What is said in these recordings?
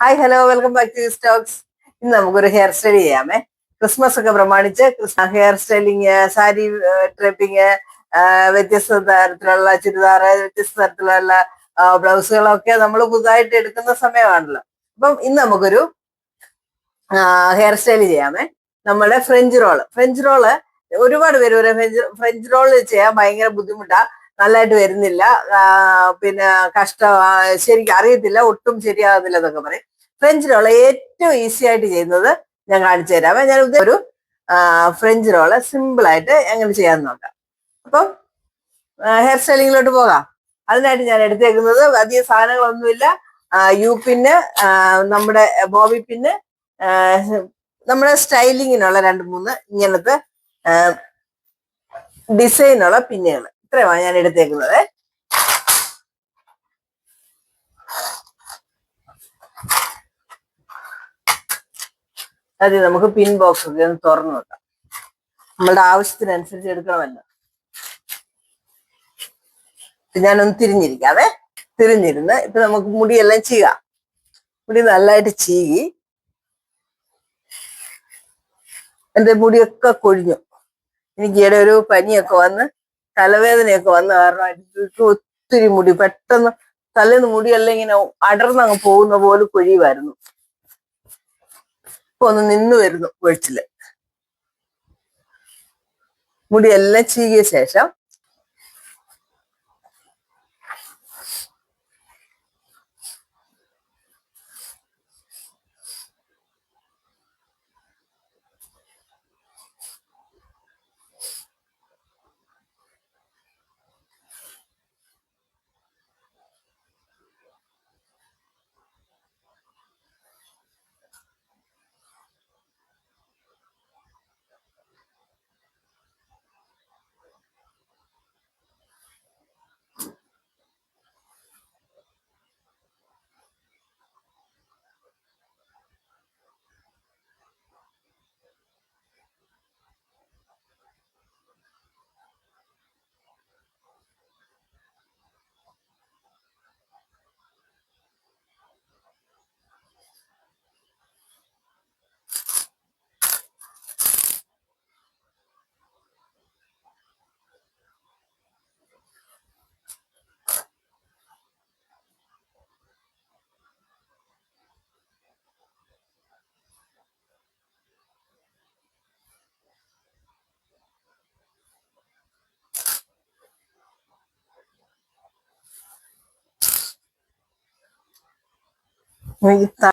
Hi hello welcome back to stocks ഇന്ന് നമുക്കൊരു hair style ചെയ്യാമേ. Christmas ഒക്കെ പ്രമാണിച്ച് ഹെയർ സ്റ്റൈലിങ് സാരി ട്രിപ്പിങ് വ്യത്യസ്ത തരത്തിലുള്ള ചുരിദാർ വ്യത്യസ്ത തരത്തിലുള്ള ബ്ലൗസുകളൊക്കെ നമ്മൾ പുതുതായിട്ട് എടുക്കുന്ന സമയമാണല്ലോ. അപ്പം ഇന്ന് നമുക്കൊരു ഹെയർ സ്റ്റൈൽ ചെയ്യാമേ. നമ്മുടെ ഫ്രഞ്ച് റോൾ ഫ്രഞ്ച് റോൾ ഒരുപാട് പേര് ഫ്രഞ്ച് ഫ്രഞ്ച് റോൾ ചെയ്യാൻ ഭയങ്കര ബുദ്ധിമുട്ടാ. നല്ലതായിട്ട് വരുന്നില്ല. പിന്നെ കഷ്ട ശരിക്കും അറിയത്തില്ല ഒട്ടും ശരിയാകുന്നില്ല എന്നൊക്കെ പറയും. ഫ്രഞ്ച് റോൾ ഏറ്റവും ഈസി ആയിട്ട് ചെയ്യുന്നത് ഞാൻ കാണിച്ചു തരാമേ ഞാൻ ഒരു ഫ്രഞ്ച് റോൾ സിമ്പിൾ ആയിട്ട് എങ്ങനെ ചെയ്യാൻ നോക്കാം. അപ്പം ഹെയർ സ്റ്റൈലിങ്ങിലോട്ട് പോകാം. അതിനായിട്ട് ഞാൻ എടുത്തേക്കുന്നത് അധികം സാധനങ്ങളൊന്നുമില്ല. യു പിന്ന് നമ്മുടെ ബോബി പിന്ന് നമ്മുടെ സ്റ്റൈലിങ്ങിനുള്ള രണ്ട് മൂന്ന് ഇങ്ങനത്തെ ഡിസൈനുള്ള പിന്നുകൾ ഇത്രയുമാണ് ഞാൻ എടുത്തേക്കുന്നത്. ആദ്യം നമുക്ക് പിൻ ബോക്സ് ഒക്കെ ഒന്ന് തുറന്നു നോക്കാം. നമ്മളുടെ ആവശ്യത്തിനനുസരിച്ച് എടുക്കണമല്ലോ. ഞാനൊന്ന് തിരിഞ്ഞിരിക്കാവേ. തിരിഞ്ഞിരുന്ന് ഇപ്പൊ നമുക്ക് മുടിയെല്ലാം ചെയ്യാം മുടി നല്ലതായിട്ട് ചീകി. എന്റെ മുടിയൊക്കെ കൊഴിഞ്ഞു. എനിക്ക് ഈയിടെ ഒരു പനിയൊക്കെ വന്ന് തലവേദനയൊക്കെ വന്ന കാരണം എനിക്ക് ഒത്തിരി മുടി പെട്ടെന്ന് തലേന്ന് മുടിയെല്ലാം ഇങ്ങനെ അടർന്നങ്ങ് പോകുന്ന പോലെ കൊഴിയുമായിരുന്നു. ഇപ്പൊ ഒന്ന് നിന്നു വരുന്നു വെളിച്ചിൽ മുടിയെല്ലാം ചീകിയ ശേഷം ത-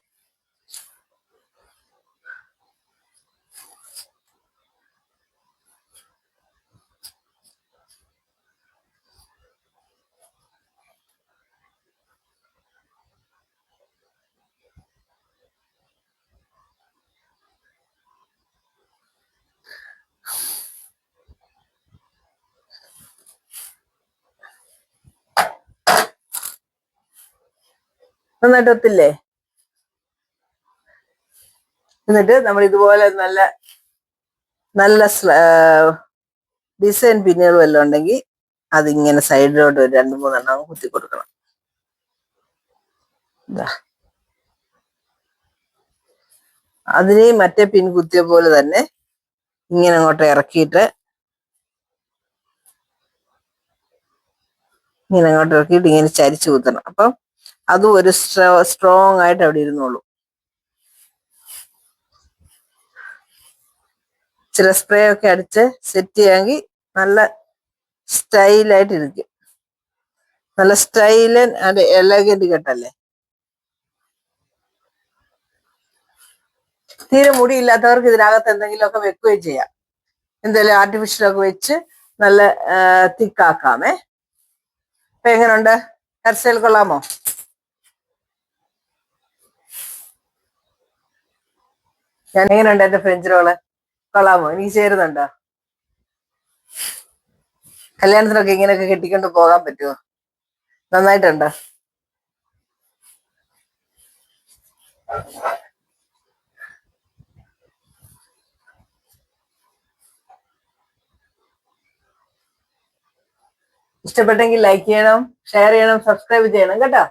നന്നായിട്ട് എന്നിട്ട് നമ്മൾ ഇതുപോലെ നല്ല നല്ല ഡിസൈൻ പിന്നുകൾ വല്ലതും ഉണ്ടെങ്കിൽ അതിങ്ങനെ സൈഡിലോട്ട് ഒരു രണ്ട് മൂന്നെണ്ണം കുത്തി കൊടുക്കണം. അതിനെയും മറ്റേ പിൻ കുത്തിയ പോലെ തന്നെ ഇങ്ങനെ അങ്ങോട്ട് ഇറക്കിയിട്ട് ഇങ്ങനെ അങ്ങോട്ട് ഇറക്കിയിട്ട് ഇങ്ങനെ ചരിച്ചു കുത്തണം. അപ്പം അതും ഒരു സ്ട്രോങ് ആയിട്ട് അവിടെ ഇരുന്നോളൂ. ചില സ്പ്രേ ഒക്കെ അടിച്ച് സെറ്റ് ചെയ്യാമെങ്കിൽ നല്ല സ്റ്റൈലായിട്ട് ഇരിക്കും. നല്ല സ്റ്റൈലൻ ആൻഡ് എലഗന്റ് കെട്ടല്ലേ? തീരെ മുടിയില്ലാത്തവർക്ക് ഇതിനകത്ത് എന്തെങ്കിലുമൊക്കെ വെക്കുകയും ചെയ്യാം. എന്തെങ്കിലും ആർട്ടിഫിഷ്യലൊക്കെ വെച്ച് നല്ല തിക്കാക്കാമേ. അപ്പൊ എങ്ങനെയുണ്ട് സ്റ്റൈൽ കൊള്ളാമോ? ഞാൻ എങ്ങനെയുണ്ട് എന്റെ ഫ്രഞ്ച് കൊള്ളാമോ? എനിക്ക് ചേരുന്നുണ്ടോ? കല്യാണത്തിനൊക്കെ ഇങ്ങനെയൊക്കെ കെട്ടിക്കൊണ്ട് പോകാൻ പറ്റുമോ നന്നായിട്ടുണ്ട്? ഇഷ്ടപ്പെട്ടെങ്കിൽ ലൈക്ക് ചെയ്യണം ഷെയർ ചെയ്യണം സബ്സ്ക്രൈബ് ചെയ്യണം കേട്ടോ?